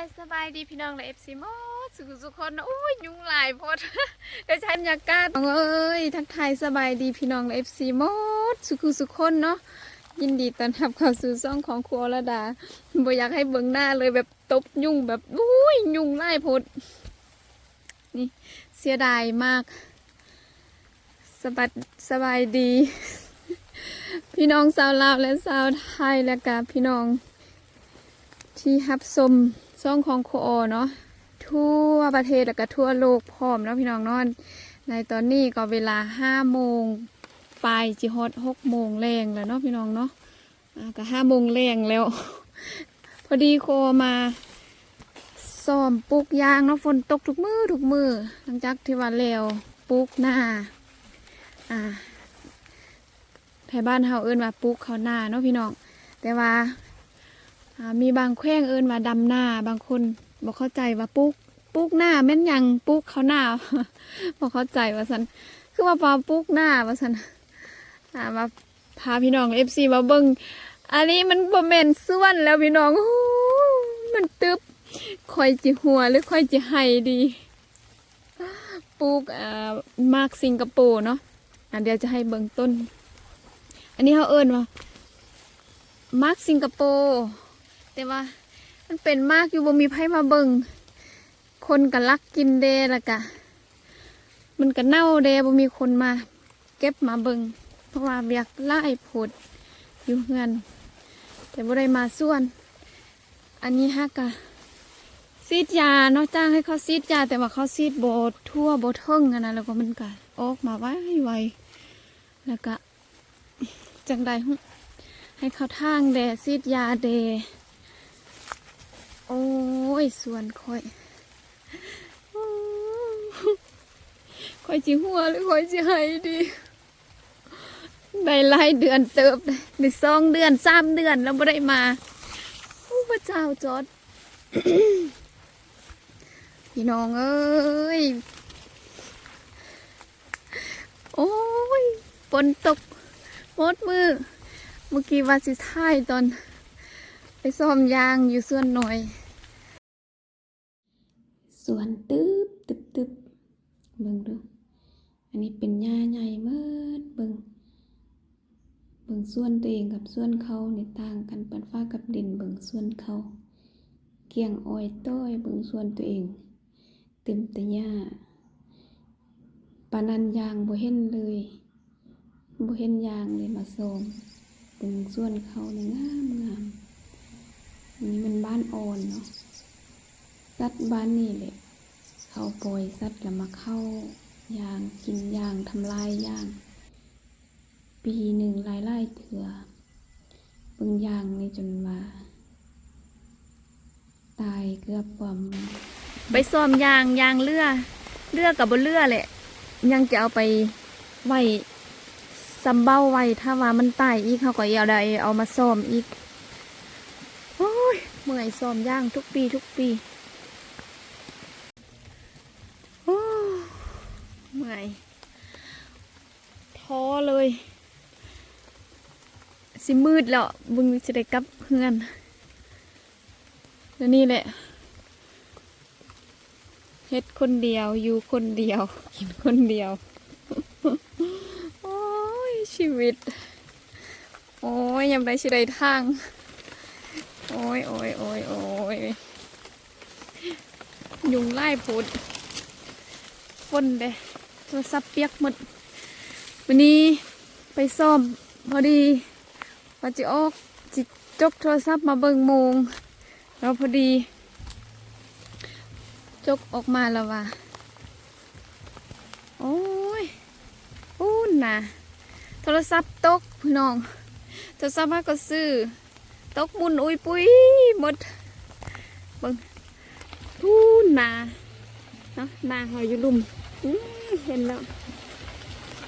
ายสบายดีพี่น้องและเอฟซีมอสุขสุขคนนะอุ้ยยุงหลายโพดก็ใช้บรรยากาศน้องเอ้ยทักทายสบายดีพี่น้องและเอฟซีมอสุขสุขคนเนาะยินดีต้อนรับเข้าสู่ซ่องของครัวระดาบ่อยากให้เบิ่งหน้าเลยแบบตบยุงแบบอุ้ยยุงไล่โพดนี่เสียดายมาก สบัดสบายดี พี่น้องชาวลาวและชาวไทยและกับพี่น้องที่ฮับชม ซ่องของโคโอเนาะทั่วประเทศแล้วก็ทั่วโลกพร้อมเนาะพี่น้องนอน ในตอนนี้ก็เวลาห้าโมงปลายจิฮอตหกโมงแรงแล้วเนาะพี่น้องเนาะอ่าก็ห้าโมงแรงแล้ว พอดีโคมาซ้อมปลูกยางเนาะฝนตกทุกมือทุกมือหลังจากที่ว่าแล้วปลูกหน้าอ่าไทยบ้านเฮาเอิ้นว่าปลูกเขาหน้าเนาะพี่น้องแต่ว่า มีบางแขวงเอินว่าดำหน้า บางคนบอกเข้าใจว่าปุ๊กปุ๊กหน้าแม่นยังปุ๊กเขาหน้าบอกเข้าใจว่าสันคือว่าปลาปุ๊กหน้าว่าสันมาพาพี่น้องเอฟซีมาเบิ้งอันนี้มันบ่แม่นส่วนแล้วพี่น้องมันตึบคอยจิหัวหรือคอยจิไห้ดีปุ๊กอ่ามาร์กสิงคโปร์เนาะอะเดียวจะให้เบิ้งต้น อันนี้เขาเอินว่ามาร์กสิงคโปร์ แต่ว่า มันเป็นมากอยู่บ่มีไผมาเบิงคนก็ลักกินเดล้วกะ มันก็เน่าเดบ่มีคนมา เก็บมาเบิงเพราะว่าอยากไล่ผดอยู่เงินแต่บ่ได้มาส่วน อันนี้ฮักกะซีดยาเนาะจ้างให้เขาซีดยา แต่ว่าเขาซีดโบทั่วโบเทิงอันนะแล้วก็มันก็ออกมาไว้ไวแล้วก็จังใดให้เขาทางแดซีดยาแด โอ้ยส่วนค่อยค่อยจิหัวหรือค่อยจิให้ดีได้หลายเดือนเติบได้ได้สองเดือนสามเดือนแล้วไม่ได้มาโอ้พระเจ้าจอดพี่น้องเอ้ย โอ้ยฝนตกหมดมือ เมื่อกี้ว่าสิท้ายตอน ไปซ่อมยางอยู่ส่วนหน่อย สวนตึบตึบตึบเบิ่งดูอันนี้เป็นหญ้าใหญ่เมิดเบิ่งเบิ่งส่วนตัวเองกับส่วนเขาในต่างกันปันฟ้ากับดินเบิ่งส่วนเขาเกี่ยงอ้อยต้อยเบิ่งส่วนตัวเอง เต็มแต่หญ้าปานันยางบ่เห็นเลยบ่เห็นยางเลยมาซ่อมเป็นส่วนเขาเนี่ยงามงามอันนี้มันบ้านอ่อนเนาะ สัตว์บ้านนี่แหละ เขาปล่อยสัตว์แล้วมาเข้ายางกินยางทำลายยาง ปีหนึ่งหลายไล่เถื่อเบิ่งยางนี่จนว่า ตายเกือบความไปซ่อมยางยางเรือเรือกับบนเรือแหละ ยังจะเอาไปไหวซัมเบ้าไว้ถ้าว่ามันตายอีกเขาก็เอาได้เอามาซ่อมอีกโอ้ยเมื่อยซ่อมย่างทุกปีทุกปีโอ้ื่อยท้อเลย สิมืดแล้วบึงจะได้กลับเพื่อนแล้วนี่แหละเฮ็ดคนเดียวอยู่คนเดียว กินคนเดียว โอ้ยชีวิต โอ้ยยังได้ชิได้ทาง โอ้ยโอ้ยโอ้ยโอ้ยยุงไล่พุดฝนเด้ โทรศัพท์เปียกหมด วันนี้ไปซ่อมพอดีว่าจิออกจิจกโทรศัพท์มาเบิ่งโมงแล้วพอดี จกออกมาแล้วว่ะโอ้ยพูนนะโทรศัพท์ตกพี่น้อง โทรศัพท์มาก็ซื้อ ตกมุนอุ้ยปุ้ยหมดเบิ่งพูนนะเนาะนาหอยอยู่ลุ่ม เห็นแล้ว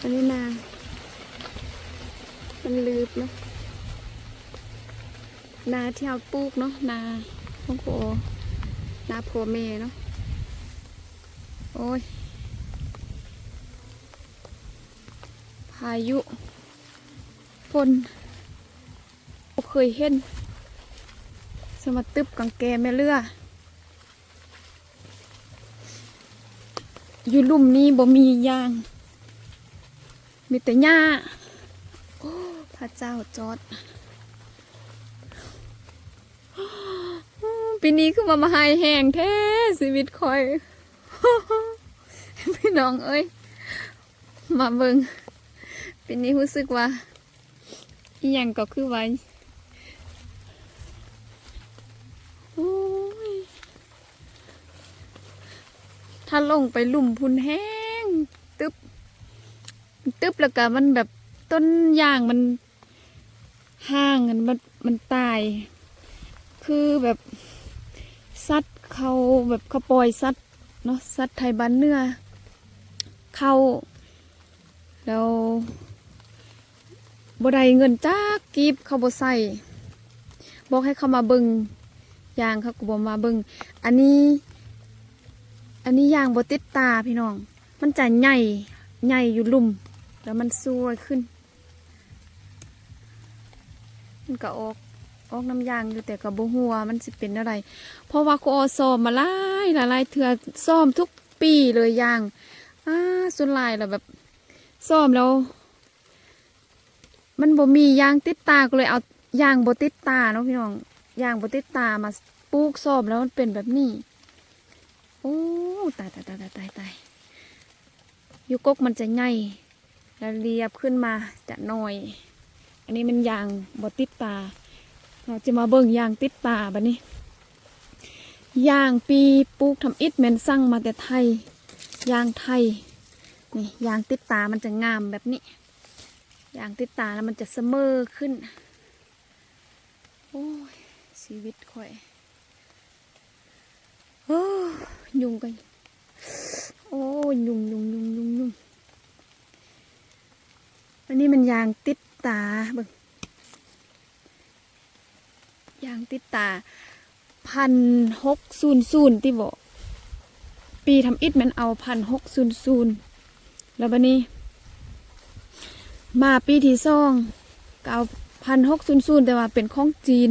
อันนี้นา มันลืบเนาะนาที่เอาปลูกเนาะนาของโคนาผัวเมเนาะโอ้ย พายุ ฝนเคยเห็น สมาตึบกังแกแม่เรือ อยู่ลุ่มนี้บ่มียาง มีแต่หญ้าพระเจ้าจอดปีนี้คือมามาหายแห้งแท้ชีวิตคอย พี่น้องเอ้ย มาเบิงปีนี้รู้สึกว่าอีหยังก็คือไว้ ถ้าลงไปลุ่มพุนแห้ง ตึบตึบแล้วก็มันแบบต้นยางมันห่างกันมันมันตาย คือแบบสัตว์เขาแบบเขาปล่อยสัตว์เนาะสัตว์ไทยบ้านเนื้อเข้าแล้วบ่ได้เงินจ้ากีบเขาบ่ใส่บอกให้เขามาเบิงยางเขาก็บ่มาเบิงอันนี้ อันนี้ยางบติดตาพี่น้อง มันจะใหญ่ใหญ่อยู่ลุ่ม แล้วมันสวยขึ้น มันก็ออกออกน้ำยางอยู่แต่กับบ่หัวมันสิเป็นอะไร เพราะว่าคอซอมมาหลายหลายหลายเถื่อซ้อมทุกปีเลยยางอ่าส่วนลายแล้วแบบซ้อมแล้ว มันบ่มียางติดตาก็เลยเอายางบติดตาเนาะพี่น้องยางบติดตามาปลูกซ้อมแล้วมันเป็นแบบนี้ โอ้ ตายตายตายตายตาย,ตาย,ยูกกมันจะใหญ่แล้วเรียบขึ้นมาจะหน้อย อันนี้มันยางบ่ติดตา เราจะมาเบิ่งยางติดตาบัดนี้ยางปีปลูกทำอิฐแมนสั่งมาแต่ไทยยางไทยนี่ยางติดตามันจะงามแบบนี้ยางติดตาแล้วมันจะเสมอขึ้นโอ้ยชีวิตข่อยโอ้ยยุงกัน โอ้ยุงยุงยุงยุงยุงอันนี้มันยางติดตาบิ่งยางติดตาพันหกศูนย์ศูนย์ที่บอกปีทำอิฐมันเอาพันหกศูนย์ศูนย์แล้วบันนี้ มาปีที่สองก็เอาพันหกศูนย์ศูนย์แต่ว่าเป็นของจีน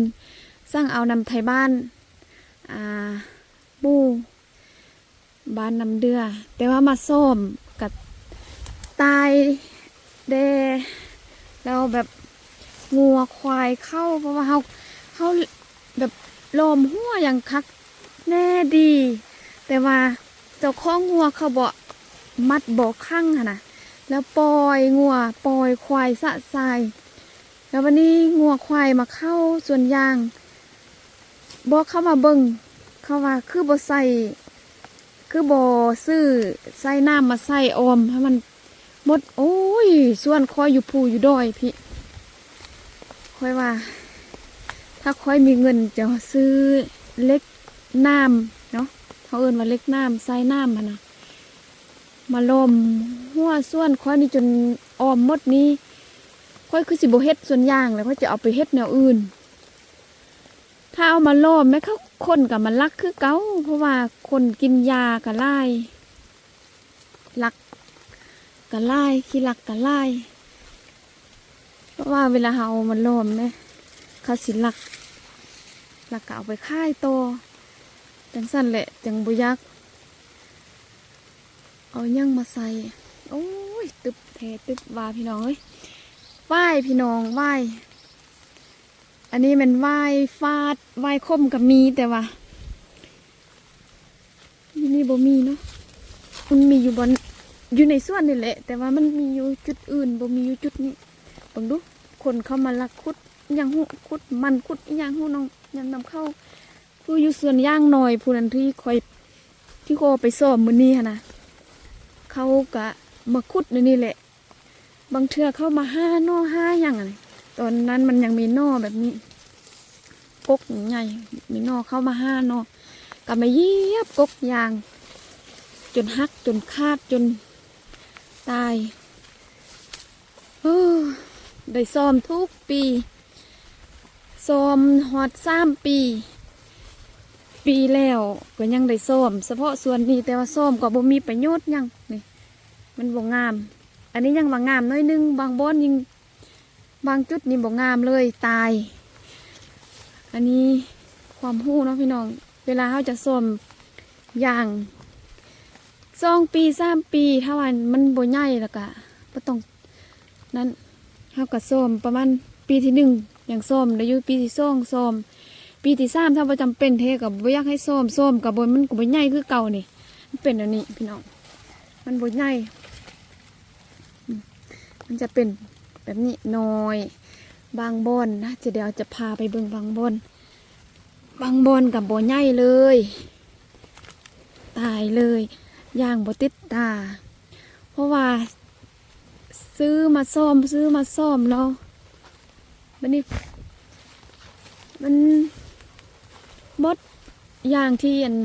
สร้างเอานำไทยบ้าน อ่า ปู บ้านนำเดือ แต่ว่ามาส้มกับตายเดแล้วแบบงัวควายเข้าเพราะว่าเขาเขาแบบลมหัวอย่างคักแน่ดี แต่ว่าเจ้าของงัวเขาบอกมัดบอกข้างนะแล้วปล่อยงัวปล่อยควายสะทราย แล้ววันนี้งัวควายมาเข้าส่วนยางบอกเข้ามาเบิงเขาว่าคือบ่ใส่ คือบ่ซื้อใส่น้ำมาใส่ออมให้มันหมด โอ้ย ส่วนคอยอยู่ภูอยู่ดอยพี่คอยว่า ถ้าค่อยมีเงินจะซื้อเล็กน้ำเนาะเขาเอินว่าเล็กน้ำใส่น้ำมันนะมาลมหัวส่วนค่อยนี่จนออมหมดนี้ค่อยคือสิบเฮ็ดส่วนย่างแล้วค่อยจะเอาไปเฮ็ดแนวอื่น ถ้าเอามาลอมแม่เขา คนกับมันลักคือเก้าเพราะว่าคนกินยากับไล่ลักกับไล่ขี้ลักกับไล่เพราะว่าเวลาเราเอามันล้อมเนี่ยเขาสิลักลักก็เอาไปค่ายโตจังสั่นแหละจังบุยัก เอายังมาใส่โอ้ยตึบแทตึบว่าพี่น้องเอ้ยไหว้พี่น้องไหว้ อันนี้มันไหว้ฟาดไหว้คมกับมีแต่ว่าที่นี่บ่มีเนาะมันมีอยู่บนอยู่ในส่วนนี่แหละ แต่ว่ามันมีอยู่จุดอื่นบ่มีอยู่จุดนี้เบังดูคนเข้ามาลักคุดยังหูคุดมันคุดยังหูน้องยำนำเข้าคืออยู่ส่วนย่างหน่อยผู้นั้นที่คอยที่โคไปซ่อมมือนี้นะเขากะมาคุดในนี่แหละ บางเทื่อเข้ามาห้าหนอห้าอย่างอะไร ตอนนั้นมันยังมีนอแบบนี้กกใหญ่มีนอเข้ามาห้านอกลับมาเยียบกกยาง จนหักจนคาดจนตายอได้ซ้อมทุกปีซ้อมฮอดสามปี ปีแล้วก็ยังได้ซ้อมเฉพาะส่วนนี้แต่ว่าซ้อมก็บ่มีประโยชน์ยังนี่มันบ่งาม อันนี้ยังบ่งามน้อยหนึงบางบ้อนยิง บางจุดนี่บ่งามเลยตาย อันนี้ความหู้เนาะพี่น้อง เวลาเขาจะซ้มอย่างสองปีสามปีถ้าว่ามันบ่ใหญ่แล้วก็บ่ต้องนั้นเฮาก็ซ่อมประมาณปีที่หนึ่งอย่างซ่อมแล้วอยู่ปีที่สองซ่อมปีที่สามถ้าบ่จำเป็นเทก็บ่อยากให้ซ่อมซ่อมก็บ่มันก็บ่ใหญ่คือเก่านี่มันเป็นอันนี้พี่น้อง มันบ่ใหญ่อืมมันจะเป็น แบบนี้น้อย บางบอนนะจะเดี๋ยวจะพาไปเบิ่งบางบอนบางบอนกับบ่ใหญ่เลย ตายเลยย่างบ่ติดตา เพราะว่าซื้อมาซ่อมซื้อมาซ่อมแล้วมันนี่มันบดย่างที่อัน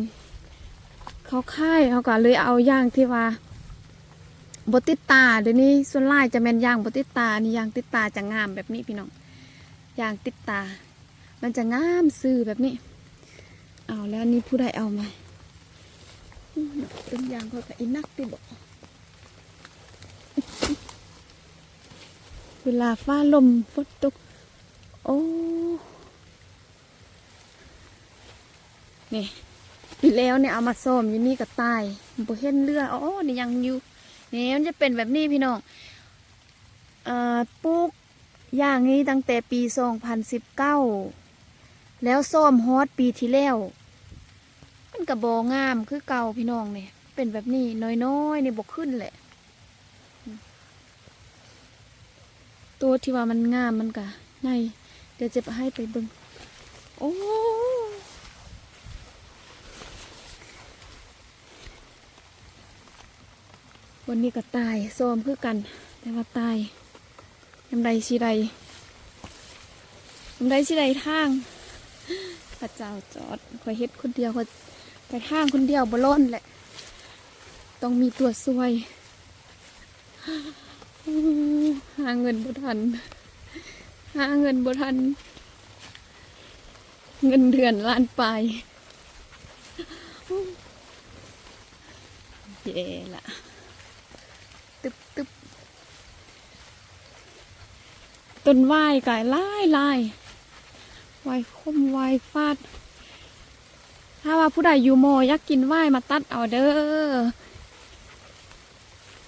เขาค่ายเขาก็เลยเอาอย่างที่ว่า บติดตาเดี๋ยวนี้ส่วนไล่จะแม่นยางบติดตานี่ยางติดตาจะงามแบบนี้พี่น้องยางติดตา มันจะงามซื่อแบบนี้ เอาแล้วนี่ผู้ใดเอามาเป็นยางเขากับอินักติบอกเวลาฟ้าลมฝนตก โอ้นี่ปีแล้วเนี่ยเอามาซ่อมอยู่นี่ก็ตายบ่เห็นเลือดอ๋อนี่ยังอยู่ นี่มันจะเป็นแบบนี้พี่น้องอปลูกอย่างนี้ตั้งแต่ปี2019แล้วซ่อมฮอตปีที่แล้ว มันกระบองามคือเก่าพี่น้องเนี่ยเป็นแบบนี้น้อยๆในบกขึ้นแหละ ตัวที่ว่ามันงามมันกะไงเดี๋ยวจะให้ไปเบิงโอ้ วันนี้ก็ตายซ้อมคือกัน แต่ว่าตายยำใดชีใดยำใดชีใดทางพระเจ้าจอดคอยเฮ็ดคนเดียวคอยไปทางคนเดียวบล้นแหละ ต้องมีตัวซวยหาเงินบ่ทันหาเงินบ่ทัน เงินเดือนล้านปลายเย่ละตึบตึบ ต้นไหว้กายไล่ไล่ไหวคมไหวฟาด ถ้าว่าผู้ใดอยู่โมอยากกินไหว้มาตัดเอาเด้อ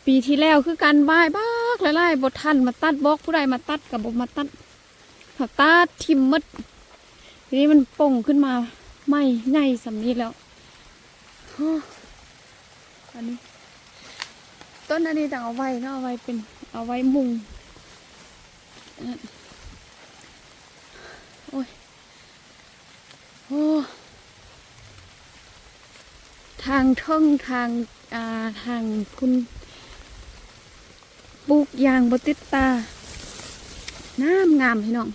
ปีที่แล้วคือการไหว้บ้ากไล่ๆบททันมาตัดบอกผู้ใดมาตัดกับบมาตัดถ้าตัดทิมมดทีนี้มันป่งขึ้นมาไม่ใหญ่สำนี้แล้วอันนี้ ต้นอันนี้ต่างเอาไว้เนาะเอาไว้เป็นเอาไว้มุง โอ้ย โอ้ ทางท่องทาง อ่า ทางคุณปลูกยางบติดตา น้ำงามพี่น้อง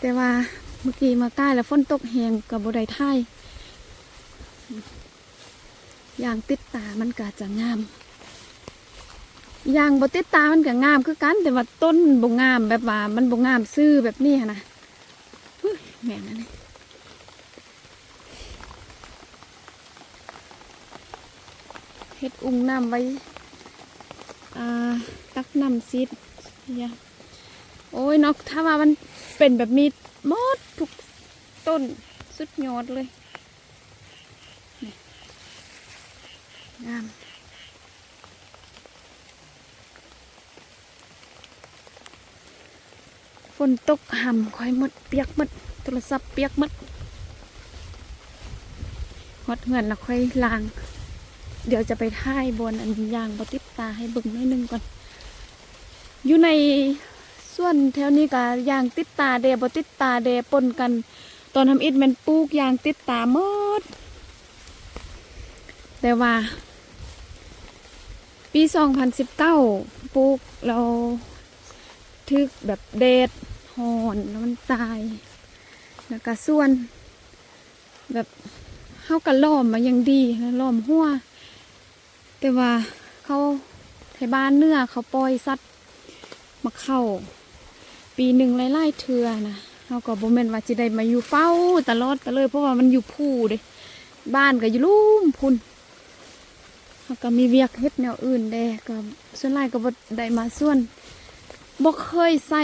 แต่ว่าเมื่อกี้มาใกล้แล้วฝนตกแหงกับบไดไทยยางติดตามันก็จะงาม ยางบติดตามันก็งามคือกัน แต่ว่าต้นบงงามแบบว่า มันบงงามซื่อแบบนี้นะแม่งอันนี้เฮ็ดอุ้งน้ำไว้อ่าตักน้ำซีดเนี่ยโอ้ยเนกถ้าว่ามันเป็นแบบนี้หมดทุกต้นสุดยอดเลยงาม นตกหำค่อยมดเปียกมดโทรศัพท์เปียกมดฮอดเงินแล้วค่อยล้าง เดี๋ยวจะไปท่ายบนอันยางบติดตาให้เบิ่งนิดนึงก่อน อยู่ในส่วนแถวนี้ก็ยางติดตาเดบติดตาเดปนกัน ตอนทำอิฐแมันปลูกยางติดตาหมด แต่ว่า ปี 2019ปลูกเราทึกแบบเดด หอนแล้วมันตาย แล้วก็ส่วน แบบเข้ากันล้อมมายังดีนะล้อมหัว แต่ว่าเขาไทยบ้านเนื้อเขาปล่อยสัตว์มาเข้า ปีหนึ่งไล่ๆเทือนะเราก็บ่แม่นว่าจะได้มาอยู่เฝ้าตลอดไปเลย เพราะว่ามันอยู่ผู้เด้บ้านก็อยู่ลุ่มพุ่นเราก็มีเวียกเฮ็ดแนวอื่นเด้ก็ส่วนหลายก็บ่ได้มาส่วนบ่เคยใส่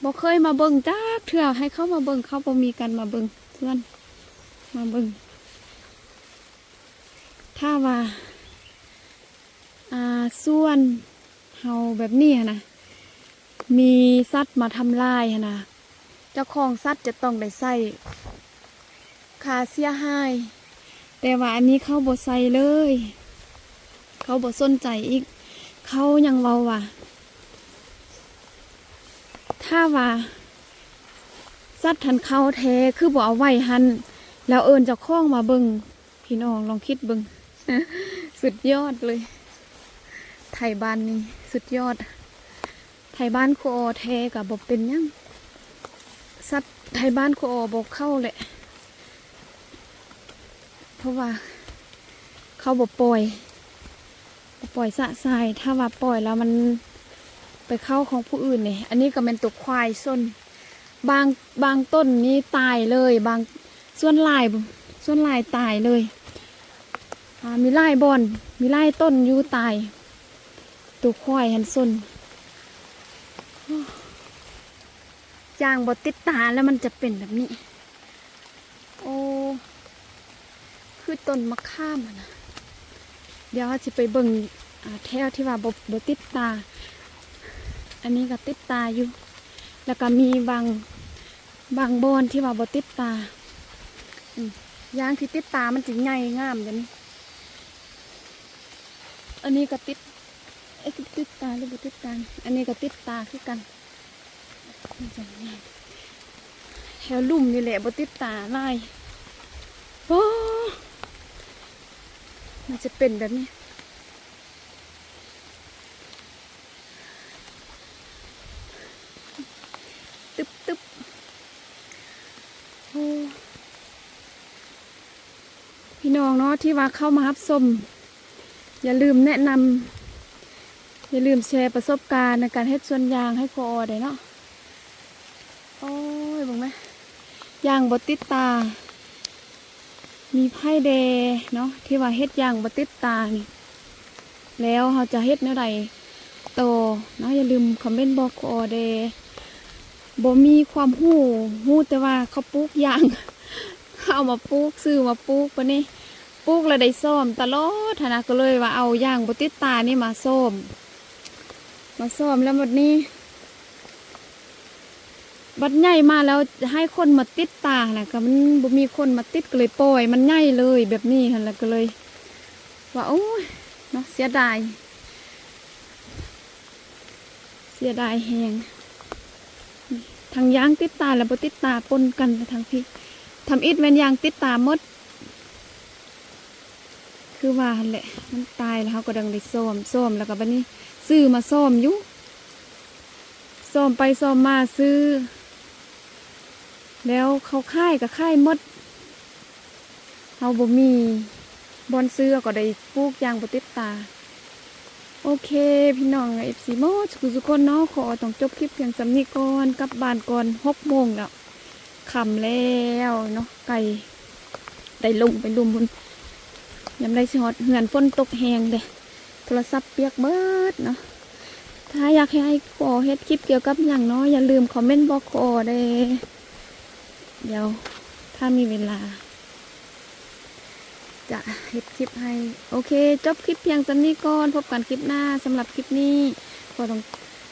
บ่เคยมาเบิ่งจักเทื่อให้เขามาเบิ่งเขาบ่มีกันมาเบิ่งส่วนมาเบิ่งถ้าว่าอ่าส่วนเฮาแบบนี้นะมีสัตว์มาทำลายนะเจ้าของสัตว์จะต้องได้ใส่คาเสียหายแต่ว่าอันนี้เขาบ่ใส่เลย เขาบ่สนใจอีก เขายังเว้าว่า ถ้าว่าสัตว์ทันเข้าแท้คือบ่เอาไว้หัน แล้วเอิญเจ้าของมาเบิงพี่น้องลองคิดเบิงสุดยอดเลย ไทยบ้านนี่สุดยอด ไทยบ้านโคอแท้กับบ่เป็นยังสัตว์ไทยบ้านโคอบอกเข้าแหละเพราะว่า เขาบ่ปล่อยบ่ปล่อยสะสายถ้าว่าปล่อยแล้วมัน ไปเข้าของผู้อื่นเนี่ยอันนี้ก็เป็นตัวควายส้น บางบางต้นนี้ตายเลย บางส่วนหลายส่วนหลายตายเลย มีไล่บอน มีไล่ต้นยูตาย ตัวควายหันส้นจางบดติดตาแล้วมันจะเป็นแบบนี้ โอ้คือต้นมะข้ามนะเดี๋ยวจะไปเบิ่งแถวที่ว่าบบติดตา อันนี้ก็ติดตาอยู่ แล้วก็มีบางบางบอนที่ว่าบดติดตาอืมยางที่ติดตามันจะใหญ่งามอย่างนี้ อันนี้ก็ติดเอ้ติดตาหรือบติดตา อันนี้ก็ติดตาคือกันแถวลุ่มนี่แหละบติดตาลายโอ้มันจะเป็นแบบนี้ ตึ๊บตึ๊บโอ้พี่น้องเนาะ ที่ว่าเข้ามารับชมอย่าลืมแนะนำอย่าลืมแชร์ประสบการณ์ในการเฮ็ดสวนยางให้พอได้เนาะโอ้ยบอกไหมยางบติดตา มีไพ่เดเนาะที่ว่าเฮ็ดยางบติดตานี่แล้วเราจะเฮ็ดแนวใดโตเนาะอย่าลืมคอมเมนต์บอกคอเดบ่มีความหู้หู้แต่ว่าเขาปลูกยางเอามาปลูกซื้อมาปลูกปะนี่ ปลูกแล้วได้ส้มตลอดหั้นนะก็เลยว่าเอายางบติตานี่มาส้ม มาส้มแล้วหมดนี้บัดใหญ่มาแล้วให้คนมาติดตานะก็มันบ่มีคนมาติดก็เลยปล่อย มันใหญ่เลยแบบนี้หันแล้วก็เลย ว่าโอ้ยเนาะเสียดาย เสียดายแหงทางยางติดตาและบติดตาปนกันทางพี่ทำอิดแมนยางติดตาหมด คือว่าแหละมันตายแล้วเขาก็ดังได้ซ้อมซ้อมแล้วก็บัดนี้ ซื้อมาซ้อมอยู่ซ้อมไปซ้อมมาซื้อ แล้วเขาค่ายกับค่ายมดเขาบ่มีบอนซื้อก็ได้ปลูกยางบติดตา โอเค พี่น้องเอฟซีโมสุสุคนเนาะขอต้องจบคลิปเพียงสำนีก่อนกลับบ้านก่อนหกโมงแล้วคำแล้วเนาะไก่ได้ลงไปลุมบน ยามได้สิฮอดเหือนฝนตกแหงเด้โทรศัพท์เปียกเบิดเนาะถ้าอยากให้ขอเฮ็ดคลิปเกี่ยวกับอย่างเนาะอย่าลืมคอมเมนต์บอกขอเด้เดี๋ยวถ้ามีเวลา จะเฮ็ดคลิปให้ โอเค จบคลิปเพียงสำนี้ก่อน พบกันคลิปหน้าสำหรับคลิปนี้ก็ต้อง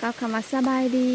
กล่าวคำว่าสบายดี